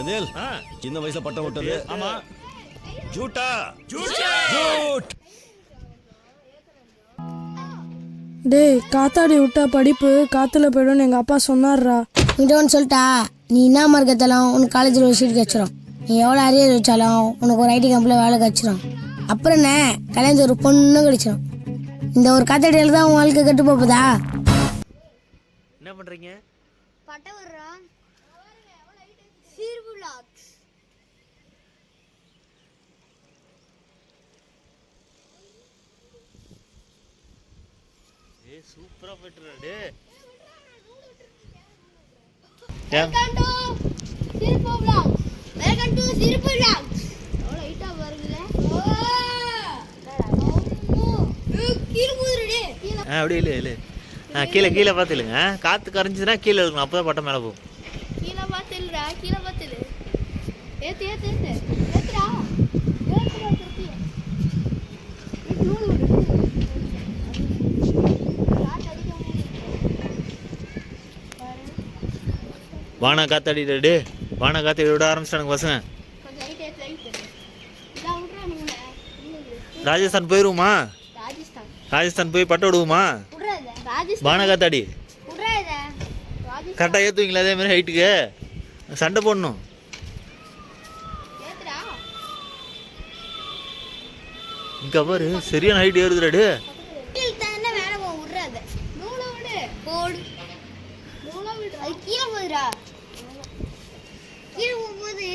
செந்தில் சின்ன வயசுல பட்டம் விட்டது. ஆமா. ஜூட்டா. ஜூட் ஜூட். டேய் காத்தாடி விட்டா படிப்பு காத்துல போயிடும்னு எங்க அப்பா சொன்னார்ரா. ஒன்று சொல்லிட்டா. நீ என்ன மார்க் எடுத்தாலும் உனக்கு காலேஜில் ஒரு சீட் கிடச்சிரும் நீ எவ்வளோ அரியர் வச்சாலும் உனக்கு ஒரு ஐடி கம்பெனியில் வேலை கிடச்சிரும் அப்புறம் என்ன? கல்யாணத்து ஒரு பொண்ணும் கிடைச்சிரும். இந்த ஒரு காத்தாடியில் தான் உன் வாழ்க்கை கெட்டு போகுதா என்ன பண்றீங்க ஏ சூப்பரா போயிட்டு டே ஏன் ஆ அப்படியே இல்லை இல்லை கீழே கீழே பார்த்து இல்லைங்க. காற்று கரைஞ்சிதுன்னா கீழே இருக்கணும் அப்போ தான் பட்டம் மேலே போகும். கீழே கீழே ஏத்து ஏத்துடா. ஏத்துடா திருப்பி. நூல் விடு. காத்து அடிக்க வானா காத்தாடிட்டு வானா காத்தாடி விட ஆரம்பிச்சிட்டானுங்க பசங்க. ராஜஸ்தான் போயிருவோமா? ராஜஸ்தான். போய் பட்டம் விடுவோமா? வானா காத்தாடி. கரெக்டாக ஏற்றுவீங்களா அதே மாதிரி ஹைட்டுக்கு சண்டை போடணும். ஏத்துடா. இங்கே பாரு சரியான ஹைட் ஏறுதுடா டே கீழே தானே மேலே போ விட்றா இதை நூலை விடு. போடு. நூலை விடு. அது கீழே போகுதுடா. கீழே போகும்போது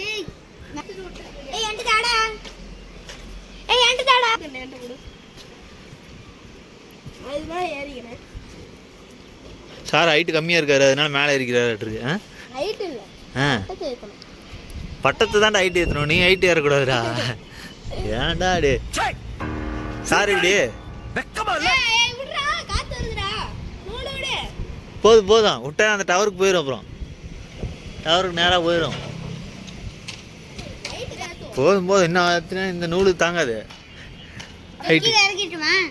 ஏய் என்கிட்ட தாடா. ஏய் என்கிட்ட தாடா. என்கிட்ட கொடு அதுதான் ஏறிக்கிறேன். சார் ஹைட்டு கம்மியாக இருக்காரு அதனால மேலே இருக்கிறாரு ஆ? ஹைட் இல்லை. ஆ. பட்டத்தை தான் ஹைட் ஏற்றணும். நீ ஹைட் ஏறக்கூடாதுடா. ஏன்டா டே சார் இப்படி ஏய் விட்றா. காத்து வருதுடா. நூலை விடு. போதும் போதும். விட்டா அந்த டவருக்கு போயிடும் அப்புறம். டவருக்கு நேராக போயிடும் ஹைட் காத்து போதும் போதும். ஆச்சுன்னா இந்த நூலுக்கு தாங்காது. ஹைட்டு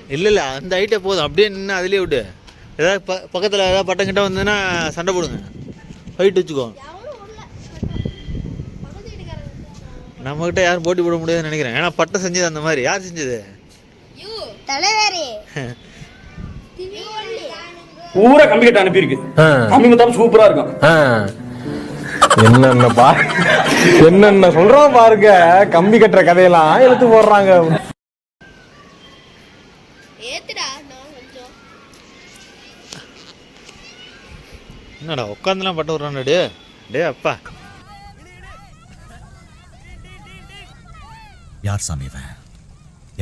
இல்லை இல்லை. அந்த ஹைட்டே போதும். அப்படியே நின்று அதுலேயே விடு. ஏதாவது ப பக்கத்தில் ஏதாவது பட்டம் கிட்ட வந்ததுன்னா சண்டை போடுங்க. ஹைட் வச்சுக்கோ. நம்மக்கிட்ட யாரும் போட்டி போட முடியாதுன்னு நினைக்கிறேன். ஏன்னா பட்டம் செஞ்சது அந்த மாதிரி. யார் செஞ்சது? பூரா கம்பி கட்ட அனுப்பியிருக்கு. கம்பி குத்தாம சூப்பரா இருக்கும். என்னென்ன பா என்னென்ன சொல்றோம் பாருங்க. கம்பி கட்டுற கதையெல்லாம் எடுத்து போடுறாங்க ஏத்துடா நான் கொஞ்சம் என்னடா உட்காந்துலாம் பட்டம் விட்றான்டா டே டே அப்பா. யார் சாமி இவன்?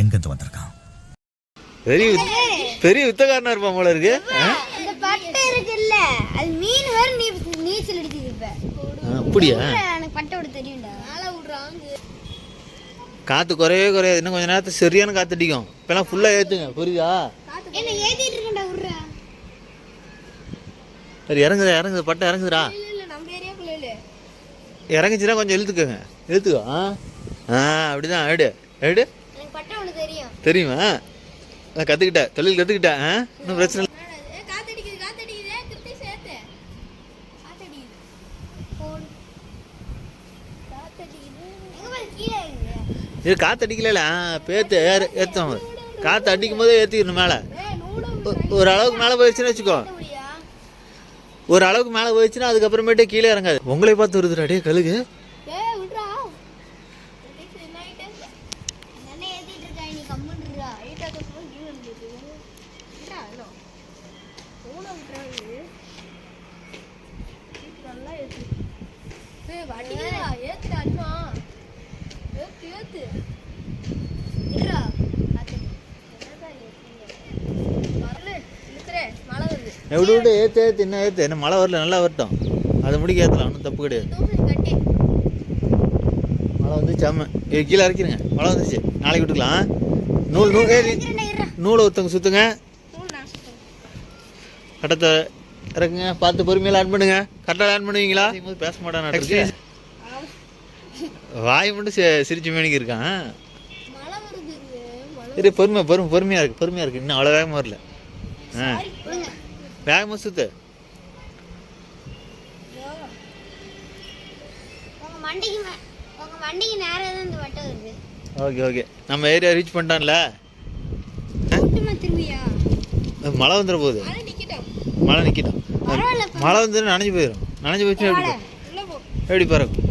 எங்கிருந்து வந்திருக்கான்? பெரிய பெரிய வித்தக்காரனா இருப்பான் போல இருக்கு. பட்டை அப்படியா? எனக்கு பட்டை விட தெரியும்டா. மேல விடுறாங்க. காற்று குறையவே குறையாது. இன்னும் கொஞ்ச நேரத்துக்கு சரியான காற்று அடிக்கும். இப்போலாம் ஃபுல்லாக ஏற்றுங்க புரியுதா? சரி இறங்குதா இறங்குது பட்டம் இறங்குதுடா. இறங்குச்சுன்னா கொஞ்சம் இழுத்துக்கோங்க. இழுத்துக்கோ ஆ? ஆ அப்படிதான் எடு எடு. பட்டை தெரியும். நான் கற்றுக்கிட்டேன் தொழில் கற்றுக்கிட்டேன் ஆ? இன்னும் பிரச்சனை இது? காற்று அடிக்கல பேத்து ஏறு ஏற்றோம் காற்று அடிக்கும் போதே ஏற்றிக்கணும் மேலே. ஒரு அளவுக்கு மேலே போயிடுச்சுன்னு வச்சுக்கோ. ஒரு அளவுக்கு மேலே போயிடுச்சுன்னா அதுக்கப்புறமேட்டு கீழே இறங்காது. உங்களை பார்த்து வருதுடா டே கழுகு. ஏய் என்ன ஆயிட்டே என்ன ஏத்திட்டு இருக்கா நீ கம்முன்றா ஐட்டா கப்பு கீழே இருந்துட்டு விட்றா இல்ல ஊன விட்றாரு நல்லா ஏத்து ஏய் வடிடா ஏத்து அண்ணா ஏத்து ஏத்து விட்றா அது என்னதான் ஏத்துங்க வரல இழுக்கிறே மழை வருது எப்படி விட்டு ஏற்று ஏற்று என்ன ஏற்று என்ன மழை வரல நல்லா வரட்டும். அதை முடிக்க ஏற்றலாம் ஒன்றும் தப்பு கிடையாது. மழை வந்துச்சு ஆமாம் இது கீழே இறக்கிடுங்க மழை வந்துச்சு நாளைக்கு விட்டுக்கலாம் நூல் நூல் நூலை ஒருத்தவங்க சுற்றுங்க கட்டத்தை இறக்குங்க. பார்த்து பொறுமையாக லேண்ட் பண்ணுங்க. கரெக்டாக லேண்ட் பண்ணுவீங்களா? செய்யும்போது பேச மாட்டான் வாய் மட்டும் சி- சிரிச்சு மேனிக்கு இருக்கான் சரி பொறுமை பொறுமை பொறுமையாக இருக்கு. பொறுமையாக இருக்கு. இன்னும் அவ்வளோ வேகமாக வரல. ஆ. வட்டம் வருது. Okay okay. நம்ம ஏரியா ரீச் திரும்பியா? மழை வந்துட போகுது. மழை நிற்கிட்டோம் மழை வந்து நனைஞ்சு போயிடும் நனைஞ்சு போயிடுச்சுன்னா எப்படி எப்படி பறக்கும்?